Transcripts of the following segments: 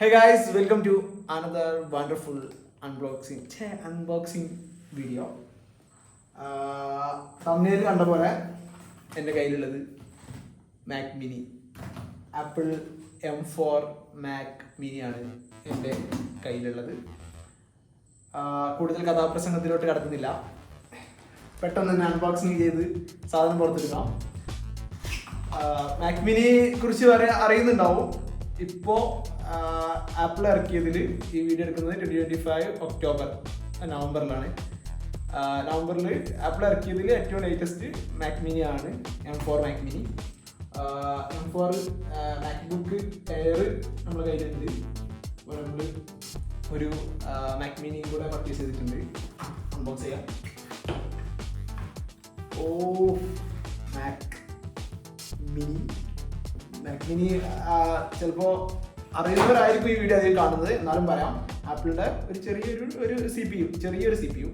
Hey guys welcome to another wonderful unboxing unboxing video തമ്മിൽ കണ്ട പോലെ എന്റെ കയ്യിലുള്ളത് Mac mini Apple M four Mac മിനിയാണ് എന്റെ കയ്യിലുള്ളത്. കൂടുതൽ കഥാപ്രസംഗത്തിലോട്ട് കടക്കുന്നില്ല. പെട്ടെന്ന് തന്നെ അൺബോക്സിങ് ചെയ്ത് സാധനം പുറത്തെടുക്കാം. മാക്മിനെ കുറിച്ച് പറയാ അറിയുന്നുണ്ടാവും. ഇപ്പോ ആപ്പിൾ ഇറക്കിയതിൽ ഈ വീഡിയോ എടുക്കുന്നത് ട്വന്റി ട്വന്റി ഫൈവ് ഒക്ടോബർ നവംബറിലാണ്. നവംബറിൽ ആപ്പിൾ ഇറക്കിയതിൽ ഏറ്റവും ലേറ്റസ്റ്റ് മാക്മിനി ആണ് M four Mac mini M four MacBook Air നമ്മൾ കയ്യിലുണ്ട്. അപ്പോൾ നമ്മൾ ഒരു മാക്മിനിയും കൂടെ പർച്ചേസ് ചെയ്തിട്ടുണ്ട്. അൺബോക്സ് ചെയ്യാം. Oh Mac mini Mac mini ചിലപ്പോൾ അറിയുന്നവരായിരിക്കും ഈ വീഡിയോ അതിൽ കാണുന്നത്. എന്നാലും പറയാം ആപ്പിളിന്റെ ഒരു ചെറിയൊരു ഒരു സി പി യു ചെറിയൊരു സി പി യു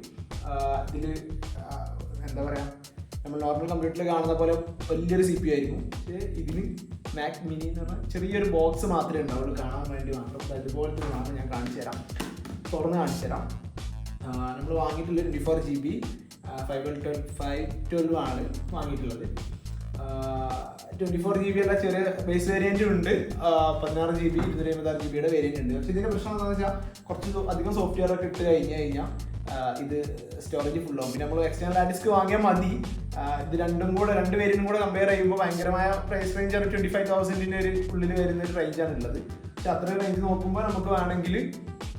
ഇതിൽ എന്താ പറയുക നമ്മൾ നോർമൽ കമ്പ്യൂട്ടറിൽ കാണുന്ന പോലെ വലിയൊരു സി പി ആയിരിക്കും. പക്ഷേ ഇതിന് മാക് മിനി എന്ന് പറഞ്ഞാൽ ചെറിയൊരു ബോക്സ് മാത്രമേ ഉണ്ടാവുള്ളൂ. കാണാൻ വേണ്ടി മാത്രം. അതുപോലത്തെ സാധനം ഞാൻ കാണിച്ചു തരാം. തുറന്ന് കാണിച്ചു തരാം. നമ്മൾ വാങ്ങിയിട്ടുള്ള twenty four G B five five twelve ആണ് വാങ്ങിയിട്ടുള്ളത്. ട്വന്റി ഫോർ ജി ബി അല്ല ചെറിയ ബേസ് വേരിയന്റും ഉണ്ട്. പതിനാറ് ജി ബി ഇരുന്നൂറ്റി അമ്പത്താറ് ജി ബിയുടെ വേരിയന്റ് ഉണ്ട്. പക്ഷേ ഇതിന്റെ പ്രശ്നം എന്താണെന്ന് വെച്ചാൽ കുറച്ച് അധികം സോഫ്റ്റ്വെയർ ഒക്കെ ഇട്ട് കഴിഞ്ഞ് കഴിഞ്ഞാൽ ഇത് സ്റ്റോറേജ് ഫുൾ ആവും. പിന്നെ നമ്മൾ എക്സ്റ്റേണൽ ഹാർഡ് ഡിസ്ക് വാങ്ങിയാൽ മതി. ഇത് രണ്ടും കൂടെ രണ്ട് പേരും കൂടെ കമ്പയർ ചെയ്യുമ്പോൾ ഭയങ്കരമായ പ്രൈസ് റേഞ്ച് ആണ്. ട്വന്റി ഫൈവ് തൗസൻഡിന്റെ ഒരു ഉള്ളിൽ വരുന്ന ഒരു റേഞ്ചാണ് ഉള്ളത്. പക്ഷെ അത്രയും റേഞ്ച് നോക്കുമ്പോൾ നമുക്ക് വേണമെങ്കിൽ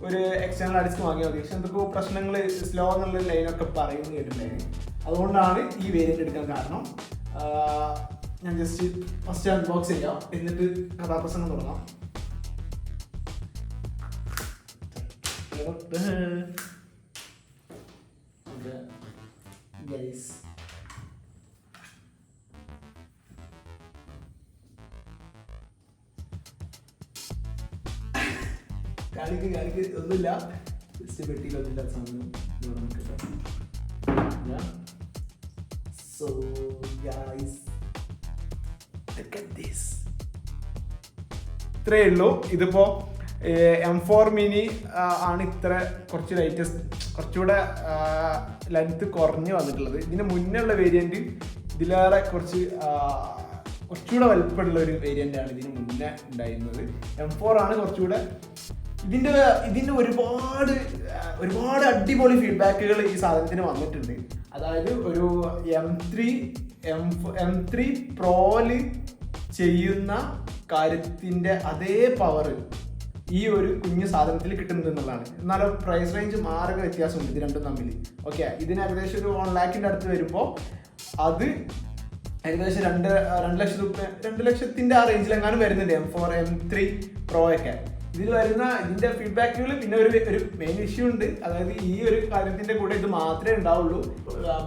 ഒരു എക്സ്റ്റേണൽ ഹാർഡ് ഡിസ്ക് വാങ്ങിയാൽ മതി. പക്ഷെ എന്തൊക്കെ പ്രശ്നങ്ങൾ സ്ലോ എന്നുള്ള ലൈനൊക്കെ പറയുന്നു കേട്ടിട്ടുണ്ടായിരുന്നു. അതുകൊണ്ടാണ് ഈ വേരിയന്റ് എടുക്കാൻ കാരണം. ഞാൻ ജസ്റ്റ് ഫസ്റ്റ് അൺബോക്സ് ചെയ്യാം. എന്നിട്ട് കഥാപ്രസംഗം തുടങ്ങാം. Guys. കാണിക്ക് കാണിക്ക്. ഒന്നുമില്ല. ജസ്റ്റ് പെട്ടിയിലൊന്നുമില്ല നമുക്ക് so guys look at this. ഇത്രയേ ഉള്ളൂ. ഇതിപ്പോ എം ഫോർ മിനി ആണ് ഇത്ര കുറച്ച് ലൈറ്റസ്റ്റ് കുറച്ചുകൂടെ ലെങ്ത് കുറഞ്ഞ് വന്നിട്ടുള്ളത്. ഇതിന് മുന്നേ ഉള്ള വേരിയന്റ് ഇതിലേറെ കുറച്ച് കുറച്ചുകൂടെ വലുപ്പമുള്ള ഒരു വേരിയന്റ് ആണ് ഇതിന് മുന്നേ ഉണ്ടായിരുന്നത്. എം ഫോർ ആണ് കുറച്ചുകൂടെ ഇതിന്റെ ഇതിന്റെ ഒരുപാട് ഒരുപാട് അടിപൊളി ഫീഡ്ബാക്കുകൾ ഈ സാധനത്തിന് വന്നിട്ടുണ്ട്. അതായത് ഒരു M three M M three പ്രോൽ ചെയ്യുന്ന കാര്യത്തിന്റെ അതേ പവർ ഈ ഒരു കുഞ്ഞു സാധനത്തിൽ കിട്ടുന്നത് എന്നുള്ളതാണ്. എന്നാലും പ്രൈസ് റേഞ്ച് മാറുക വ്യത്യാസമുണ്ട് ഇത് രണ്ടും തമ്മിൽ ഓക്കെ ഇതിന് ഏകദേശം ഒരു വൺ ലാക്കിന്റെ അടുത്ത് വരുമ്പോൾ അത് ഏകദേശം രണ്ട് രണ്ട് ലക്ഷം രണ്ട് ലക്ഷത്തിന്റെ ആ റേഞ്ചിലെങ്ങാനും വരുന്നുണ്ട് M four M three pro ഒക്കെ. ഇതിൽ വരുന്ന ഇതിന്റെ ഫീഡ്ബാക്കുകൾ പിന്നെ ഒരു ഒരു മെയിൻ ഇഷ്യൂ ഉണ്ട്. അതായത് ഈ ഒരു കാര്യത്തിന്റെ കൂടെ ഇത് മാത്രമേ ഉണ്ടാവുള്ളൂ.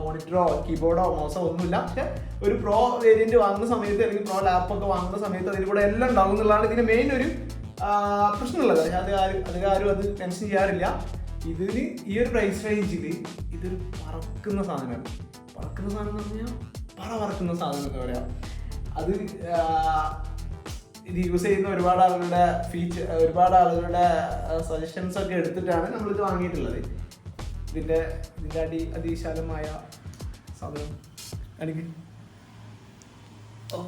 മോണിറ്ററോ കീബോർഡോ മോസോ ഒന്നുമില്ല. പക്ഷെ ഒരു പ്രോ വേരിയന്റ് വാങ്ങുന്ന സമയത്ത് അല്ലെങ്കിൽ പ്രോ ലാപ്പ് ഒക്കെ വാങ്ങുന്ന സമയത്ത് അതിൽ കൂടെ എല്ലാം ഉണ്ടാവും എന്നുള്ളതാണ് ഇതിന്റെ മെയിൻ ഒരു പ്രശ്നമുള്ളത്. അത് ആരും അത് ആരും അത് ടെൻഷൻ ചെയ്യാറില്ല. ഇതിന് ഈ ഒരു പ്രൈസ് റേഞ്ചിൽ ഇതൊരു പറക്കുന്ന സാധനമാണ്. പറക്കുന്ന സാധനം എന്ന് പറഞ്ഞാൽ പറ പറക്കുന്ന സാധനം എന്താ പറയാ. അത് ഇത് യൂസ് ചെയ്യുന്ന ഒരുപാട് ആളുകളുടെ ഫീച്ചർ ഒരുപാട് ആളുകളുടെ സജഷൻസ് ഒക്കെ എടുത്തിട്ടാണ് നമ്മളിത് വാങ്ങിയിട്ടുള്ളത്. ഇതിന്റെ ഇതിന്റെ അടി അതിവിശാലമായ സാധനം എനിക്ക് ഓ.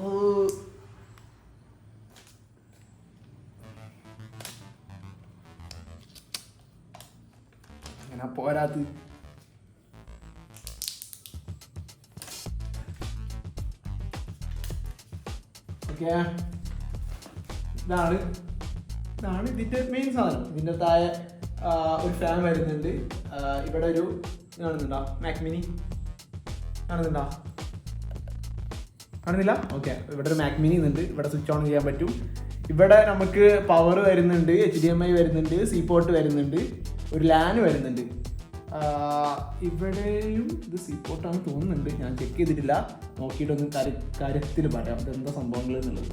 അങ്ങനെ പോരാത് ഓക്കെ. ഇതാണ്. ഇതാണ് ഇതിന്റെ മെയിൻ സാധനം. ഇതിന്റെ താഴെ ഒരു ഫാൻ വരുന്നുണ്ട്. ഇവിടെ ഒരു കാണുന്നുണ്ടോ? മാക്മിനി കാണുന്നുണ്ടോ? കാണുന്നില്ല? ഓക്കെ ഇവിടെ ഒരു മാക്മിനി ഉണ്ട് ഇവിടെ സ്വിച്ച് ഓൺ ചെയ്യാൻ പറ്റും. ഇവിടെ നമുക്ക് പവർ വരുന്നുണ്ട് എച്ച് ഡി എം ഐ വരുന്നുണ്ട് സി പോർട്ട് വരുന്നുണ്ട് ഒരു ലാൻ വരുന്നുണ്ട്. ഇവിടെയും ഇത് സി പോർട്ടാണ് തോന്നുന്നുണ്ട്. ഞാൻ ചെക്ക് ചെയ്തിട്ടില്ല. നോക്കിയിട്ടൊന്ന് കാര്യത്തിൽ പറയാം. ഇതെന്താ സംഭവങ്ങൾ എന്നുള്ളത്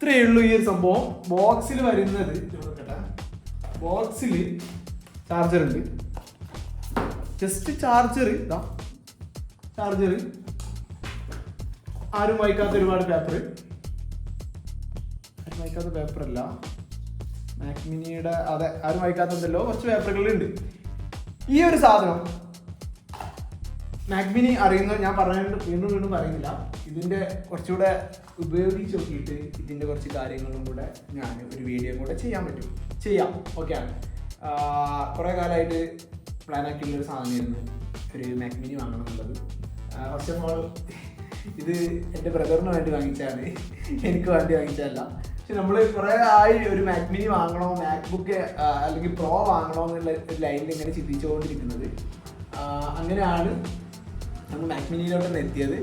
ഇത്രയേ ഉള്ളൂ ഈ ഒരു സംഭവം. ബോക്സിൽ വരുന്നത് ബോക്സിൽ ചാർജർ ഉണ്ട്. ജസ്റ്റ് ചാർജർ ഇതാ ചാർജർ ആരും വായിക്കാത്ത ഒരുപാട് പേപ്പർ ആരും വായിക്കാത്ത പേപ്പർ അല്ല. മാക് മിനിയുടെ അതെ ആരും വായിക്കാത്തതല്ലോ കുറച്ച് പേപ്പറുകളുണ്ട് ഈ ഒരു സാധനം മാക്മിനി അറിയുന്ന ഞാൻ പറഞ്ഞുകൊണ്ട് വീണ്ടും വീണ്ടും പറയുന്നില്ല. ഇതിന്റെ കുറച്ചുകൂടെ ഉപയോഗിച്ച് നോക്കിയിട്ട് ഇതിന്റെ കുറച്ച് കാര്യങ്ങളും കൂടെ ഞാൻ ഒരു വീഡിയോ കൂടെ ചെയ്യാൻ പറ്റും. ചെയ്യാം. ഓക്കെ ആണ്. കുറേ കാലമായിട്ട് പ്ലാൻ ആക്കിയുള്ള ഒരു സാധനമായിരുന്നു ഒരു മാഗ്മിനി വാങ്ങണം എന്നുള്ളത് ഫസ്റ്റ് ഓഫ് ഓൾ ഇത് എന്റെ ബ്രദറിന് വേണ്ടി വാങ്ങിച്ചാണ് എനിക്ക് വേണ്ടി വാങ്ങിച്ചതല്ല. പക്ഷെ നമ്മൾ കുറേ ആയി ഒരു മാക്മിനി വാങ്ങണോ മാക്ബുക്ക് അല്ലെങ്കിൽ പ്രോ വാങ്ങണോ എന്നുള്ള ലൈനിൽ ഇങ്ങനെ ചിന്തിച്ചുകൊണ്ടിരിക്കുന്നത്. അങ്ങനെയാണ് നമ്മൾ മാക് മിനിയിലോട്ടാണ് എത്തിയത്.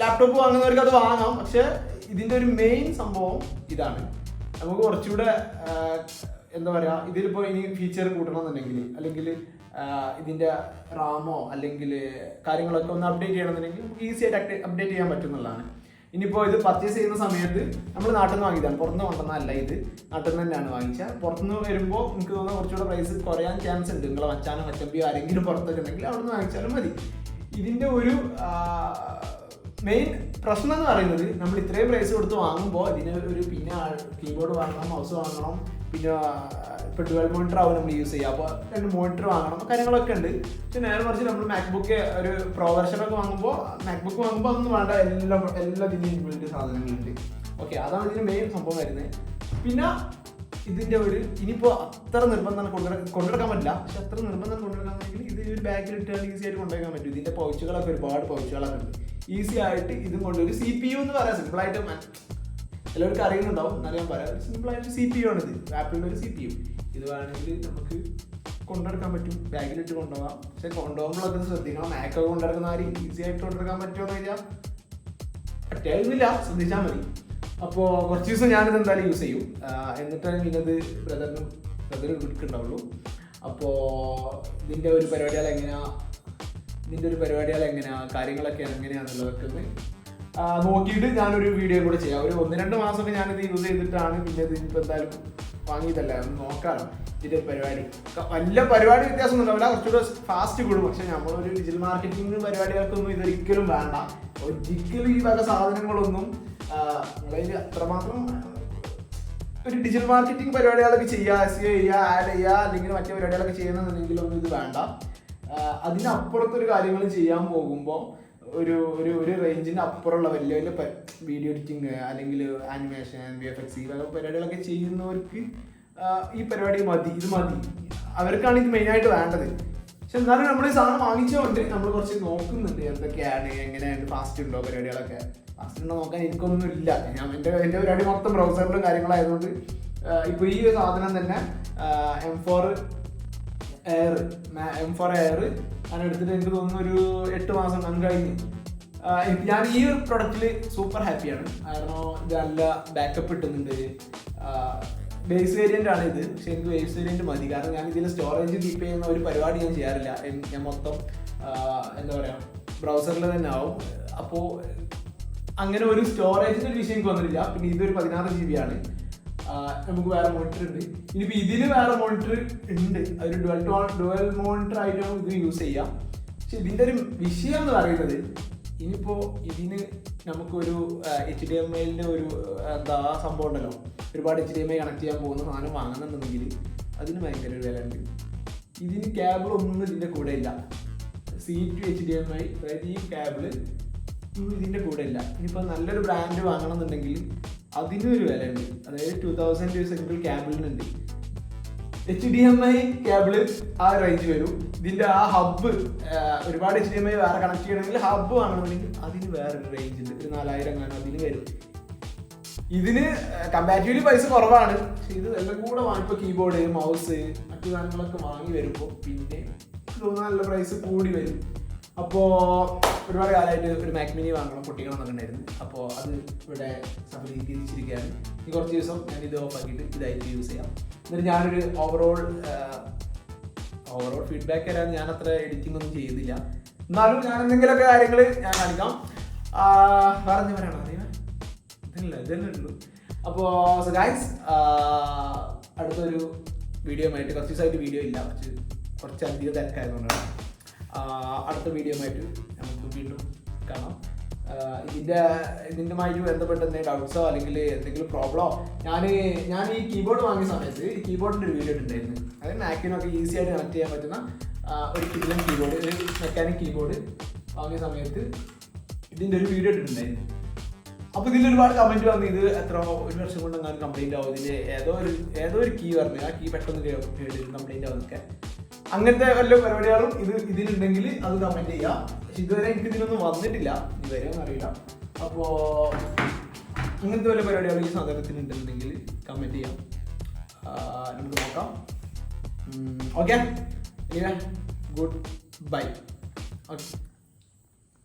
ലാപ്ടോപ്പ് വാങ്ങുന്നവർക്ക് അത് വാങ്ങാം. പക്ഷെ ഇതിന്റെ ഒരു മെയിൻ സംഭവം ഇതാണ്. നമുക്ക് കുറച്ചുകൂടെ എന്താ പറയുക ഇതിലിപ്പോൾ ഇനി ഫീച്ചർ കൂട്ടണമെന്നുണ്ടെങ്കിൽ അല്ലെങ്കിൽ ഇതിന്റെ റാമോ അല്ലെങ്കിൽ കാര്യങ്ങളൊക്കെ ഒന്ന് അപ്ഡേറ്റ് ചെയ്യണമെന്നുണ്ടെങ്കിൽ ഈസി ആയിട്ട് അപ്ഡേറ്റ് ചെയ്യാൻ പറ്റുന്നതാണ് ഇനിയിപ്പോൾ ഇത് പർച്ചേസ് ചെയ്യുന്ന സമയത്ത് നമ്മൾ നാട്ടിൽ നിന്ന് വാങ്ങിയതാണ് പുറത്തുനിന്ന് കൊണ്ടുവന്നതല്ല ഇത്. നാട്ടിൽ നിന്ന് തന്നെയാണ് വാങ്ങിച്ചത്. പുറത്തുനിന്ന് വരുമ്പോൾ എനിക്ക് തോന്നുന്നു കുറച്ചുകൂടെ പ്രൈസ് കുറയാൻ ചാൻസ് ഉണ്ട്. നിങ്ങളെ മച്ചാനോ മച്ചമ്പിയോ ആരെങ്കിലും പുറത്തൊക്കെ ഉണ്ടെങ്കിൽ അവിടെ നിന്ന് വാങ്ങിച്ചാലും മതി. ഇതിന്റെ ഒരു മെയിൻ പ്രശ്നം എന്ന് പറയുന്നത് നമ്മൾ ഇത്രയും പ്രൈസ് കൊടുത്ത് വാങ്ങുമ്പോൾ ഇതിന് ഒരു പിന്നെ കീബോർഡ് വാങ്ങണം മൗസ് വാങ്ങണം പിന്നെ ഇപ്പോൾ ട്വൽവ് മോണിറ്റർ ആവും നമ്മൾ യൂസ് ചെയ്യുക. അപ്പോൾ രണ്ട് മോണിറ്റർ വാങ്ങണം. കാര്യങ്ങളൊക്കെ ഉണ്ട്. പക്ഷെ നേരെ മറിച്ച് നമ്മൾ മാക്ബുക്ക് ഒരു പ്രോ വെർഷനൊക്കെ വാങ്ങുമ്പോൾ മാക്ബുക്ക് വാങ്ങുമ്പോൾ അതൊന്നും വേണ്ട. എല്ലാം എല്ലാ ഇതിനും ഇൻബിൽഡ് സാധനങ്ങളുണ്ട്. ഓക്കെ അതാണ് ഇതിന് മെയിൻ സംഭവം വരുന്നത് പിന്നെ ഇതിന്റെ ഒരു ഇനിയിപ്പോ അത്ര നിർബന്ധം കൊണ്ടുനട- കൊണ്ടുനടക്കാൻ പറ്റില്ല. പക്ഷെ അത്ര നിർബന്ധം കൊണ്ടുനടക്കാമെങ്കിൽ ഇത് ഒരു ബാഗിൽ ഇട്ടാൽ ഈസി ആയിട്ട് കൊണ്ടുപോകാൻ പറ്റും. ഇതിന്റെ പൗച്ചുകളൊക്കെ ഒരുപാട് പൗച്ചുകളൊക്കെ ഉണ്ട്. ഈസി ആയിട്ട് ഇതും കൊണ്ട് ഒരു സി പി യു എന്ന് പറയാം മ- എല്ലാവർക്കും അറിയുന്നുണ്ടാവും. എന്നാലും ഞാൻ പറയാം. സിമ്പിൾ ആയിട്ട് സി പി യു ആണ് ഇത് ആപ്പിളിന്റെ ഒരു സി പി യു ഇത് വേണമെങ്കിൽ നമുക്ക് കൊണ്ടെടുക്കാൻ പറ്റും. ബാഗിലിട്ട് കൊണ്ടുപോകാം പക്ഷെ കൊണ്ടുപോകുമ്പോഴൊക്കെ ശ്രദ്ധിക്കണം. മാക്കൊക്കെ കൊണ്ടെടുക്കുന്ന ആരും ഈസി ആയിട്ട് കൊണ്ടെടുക്കാൻ പറ്റുമോ എന്ന് ചോദിച്ചാൽ പറ്റായിരുന്നില്ല ശ്രദ്ധിച്ചാൽ മതി. അപ്പോൾ കുറച്ച് ദിവസം ഞാനിത് എന്തായാലും യൂസ് ചെയ്യും. എന്നിട്ടാണ് പിന്നത് ബ്രദറിനും ബ്രദർ എടുക്കുന്നുണ്ടാവുള്ളൂ അപ്പോൾ ഇതിന്റെ ഒരു പരിപാടികൾ എങ്ങനെയാണ് ഇതിന്റെ ഒരു പരിപാടികൾ എങ്ങനെയാണ് കാര്യങ്ങളൊക്കെ എങ്ങനെയാണെന്നുള്ളതൊക്കെ ഒന്ന് നോക്കിയിട്ട് ഞാനൊരു വീഡിയോ കൂടെ ചെയ്യാം. ഒരു ഒന്ന് രണ്ട് മാസമൊക്കെ ഞാനിത് യൂസ് ചെയ്തിട്ടാണ് പിന്നെ ഇത് ഇനിയിപ്പോൾ എന്തായാലും വാങ്ങിയതല്ല ഒന്ന് നോക്കാം ഇതിന്റെ പരിപാടി. വല്ല പരിപാടി വ്യത്യാസം ഉണ്ടാവില്ല കുറച്ചുകൂടെ ഫാസ്റ്റ് കൂടും. പക്ഷെ നമ്മളൊരു ഡിജിറ്റൽ മാർക്കറ്റിംഗ് പരിപാടികൾക്കൊന്നും ഇതൊരിക്കലും വേണ്ട. ഒരിക്കലും ഈ വക സാധനങ്ങളൊന്നും നിങ്ങളതിൽ അത്രമാത്രം ഒരു ഡിജിറ്റൽ മാർക്കറ്റിംഗ് പരിപാടികളൊക്കെ ചെയ്യുക എസ് ചെയ്യുക ആഡ് ചെയ്യുക അല്ലെങ്കിൽ മറ്റു പരിപാടികളൊക്കെ ചെയ്യുന്നുണ്ടെങ്കിലൊന്നും ഇത് വേണ്ട. അതിനപ്പുറത്തൊരു അതിനപ്പുറത്ത് കാര്യങ്ങൾ ചെയ്യാൻ പോകുമ്പോൾ ഒരു ഒരു ഒരു റേഞ്ചിന് അപ്പുറമുള്ള വലിയ വലിയ വീഡിയോ എഡിറ്റിംഗ് അല്ലെങ്കിൽ ആനിമേഷൻ വി എഫ് എക്സ് പരിപാടികളൊക്കെ ചെയ്യുന്നവർക്ക് ഈ പരിപാടി മതി ഇത് മതി. അവർക്കാണ് ഇത് മെയിനായിട്ട് വേണ്ടത്. പക്ഷെ എന്നാലും നമ്മൾ ഈ സാധനം വാങ്ങിച്ചുകൊണ്ട് നമ്മൾ കുറച്ച് നോക്കുന്നുണ്ട് എന്തൊക്കെയാണ് എങ്ങനെയാണ് ഫാസ്റ്റ് ഉണ്ടോ പരിപാടികളൊക്കെ. ഫാസ്റ്റ് ഉണ്ടോ നോക്കാൻ എനിക്കൊന്നും ഇല്ല ഞാൻ എന്റെ എന്റെ പരിപാടി മൊത്തം ബ്രൗസറിലും കാര്യങ്ങളായതുകൊണ്ട് ഇപ്പോൾ ഈ ഒരു സാധനം തന്നെ M four air M four air ഞാൻ എടുത്തിട്ട് എനിക്ക് തോന്നുന്നു ഒരു എട്ട് മാസം അങ്ങ് കഴിഞ്ഞ് ഞാൻ ഈ ഒരു പ്രൊഡക്റ്റിൽ സൂപ്പർ ഹാപ്പിയാണ് കാരണം ഇത് നല്ല ബാക്കപ്പ് കിട്ടുന്നുണ്ട്. ബേസ് വേരിയന്റ് ആണ് ഇത്. പക്ഷെ എനിക്ക് ബേസ് വേരിയന്റ് മതി. കാരണം ഞാൻ ഇതിൽ സ്റ്റോറേജ് കീപ്പ് ചെയ്യുന്ന ഒരു പരിപാടി ഞാൻ ചെയ്യാറില്ല. ഞാൻ മൊത്തം എന്താ പറയുക ബ്രൗസറിൽ തന്നെ ആവും. അപ്പോൾ അങ്ങനെ ഒരു സ്റ്റോറേജിന്റെ ഒരു വിഷയം എനിക്ക് വന്നിട്ടില്ല. പിന്നെ ഇതൊരു പതിനാറ് ജി ബി ആണ്. നമുക്ക് വേറെ മോണിറ്റർ ഉണ്ട്. ഇനിയിപ്പോൾ ഇതിന് വേറെ മോണിറ്റർ ഉണ്ട്. അതൊരു ഡുവൽ ഡുവൽ മോണിറ്റർ ആയിട്ട് നമുക്ക് യൂസ് ചെയ്യാം. പക്ഷെ ഇതിന്റെ ഒരു വിഷയം എന്ന് പറയുന്നത് ഇനിയിപ്പോൾ ഇതിന് നമുക്കൊരു എച്ച് ഡി എം ഐലിന്റെ ഒരു എന്താ സംഭവം ഉണ്ടല്ലോ. ഒരുപാട് H D M I connect ചെയ്യാൻ പോകുന്ന സാധനം വാങ്ങണമെന്നുണ്ടെങ്കിൽ അതിന് ഭയങ്കര ഒരു വില ഉണ്ട് ഇതിന് കേബിൾ ഒന്നും ഇതിന്റെ കൂടെ ഇല്ല. C to H D M I അതായത് ഈ ക്യാബിൾ ഇതിന്റെ കൂടെ ഇല്ല. ഇനിയിപ്പോൾ നല്ലൊരു ബ്രാൻഡ് വാങ്ങണമെന്നുണ്ടെങ്കിൽ അതിനൊരു വില ഉണ്ട് അതായത് two thousand single ക്യാബിളിനുണ്ട് H D M I cable ആ റേഞ്ച് വരും. ഇതിന്റെ ആ ഹബ്ബ് ഒരുപാട് എച്ച് ഡി എം ഐ വേറെ കണക്ട് ചെയ്യണമെങ്കിൽ ഹബ്ബ് വാങ്ങണമെങ്കിൽ അതിന് വേറൊരു റേഞ്ച് ഉണ്ട്. ഒരു നാലായിരം കാണും അതിന് വരും. ഇതിന് കമ്പാരിറ്റീവ്ലി പൈസ കുറവാണ്. പക്ഷെ ഇത് എല്ലാം കൂടെ വാങ്ങിപ്പോ കീബോർഡ് മൗസ് മറ്റു സാധനങ്ങളൊക്കെ വാങ്ങി വരുമ്പോൾ പിന്നെ നല്ല പ്രൈസ് കൂടി വരും. അപ്പോൾ ഒരുപാട് കാലമായിട്ട് ഒരു മാക്മിനി വാങ്ങണം എന്നൊക്കെ ഉണ്ടായിരുന്നു. അപ്പോൾ അത് ഇവിടെ സഫലീകരിച്ചിരിക്കുകയാണ് ഈ കുറച്ച് ദിവസം ഞാൻ ഇത് ഓഫ് ആക്കിയിട്ട് ഇതായിട്ട് യൂസ് ചെയ്യാം. എന്നിട്ട് ഞാനൊരു ഓവറോൾ ഓവറോൾ ഫീഡ്ബാക്ക് തരാൻ ഞാൻ അത്ര എഡിറ്റിംഗ് ഒന്നും ചെയ്യുന്നില്ല എന്നാലും ഞാൻ എന്തെങ്കിലുമൊക്കെ കാര്യങ്ങൾ ഞാൻ കാണിക്കാം. പറഞ്ഞു പറയണോ അറിയാം ഇതല്ല ഇതല്ലേ ഉള്ളൂ. അപ്പോൾ ഗൈസ് അടുത്തൊരു വീഡിയോ ആയിട്ട് കുറച്ച് ദിവസമായിട്ട് വീഡിയോ ഇല്ല. കുറച്ച് കുറച്ച് അധികം തിരക്കായതുകൊണ്ടാണ്. അടുത്ത വീഡിയോയുമായിട്ട് നമുക്ക് വീണ്ടും കാണാം. ഇതിന്റെ ഇതിന്റെമായിട്ട് ബന്ധപ്പെട്ട എന്തെങ്കിലും ഡൗട്ട്സോ അല്ലെങ്കിൽ എന്തെങ്കിലും പ്രോബ്ലമോ ഞാൻ ഞാൻ ഈ കീബോർഡ് വാങ്ങിയ സമയത്ത് ഈ കീബോർഡിന്റെ ഒരു വീഡിയോ ഉണ്ടായിരുന്നു അതായത് മാക്കിനൊക്കെ ഈസി ആയിട്ട് കണക്ട് ചെയ്യാൻ പറ്റുന്ന ഒരു കിഡിലൻ കീബോർഡ് ഒരു മെക്കാനിക് കീബോർഡ് വാങ്ങിയ സമയത്ത് ഇതിന്റെ ഒരു വീഡിയോ ഇട്ടിട്ടുണ്ടായിരുന്നു. അപ്പൊ ഇതിൽ ഒരുപാട് കമന്റ് വന്നു ഇത് എത്ര ഒരു വർഷം കൊണ്ട് അങ്ങനെ കംപ്ലൈന്റ് ആവും. ഇതിന്റെ ഏതോ ഒരു ഏതോ ഒരു കീ പറഞ്ഞു. ആ കീ പെട്ടെന്ന് കേട്ട് കംപ്ലൈന്റ് ആവുന്നൊക്കെ അങ്ങനത്തെ വല്ല പരിപാടികളും ഇത് ഇതിലുണ്ടെങ്കിൽ അത് കമന്റ് ചെയ്യാം. പക്ഷെ ഇതുവരെ എനിക്ക് ഇതിലൊന്നും വന്നിട്ടില്ല. ഇതുവരെ ഒന്നും അറിയില്ല. അപ്പോ അങ്ങനത്തെ വല്ല പരിപാടികളും ഈ സാധനത്തിന് ഉണ്ടെന്നുണ്ടെങ്കിൽ കമന്റ് ചെയ്യാം നമുക്ക് നോക്കാം. Okay good bye okay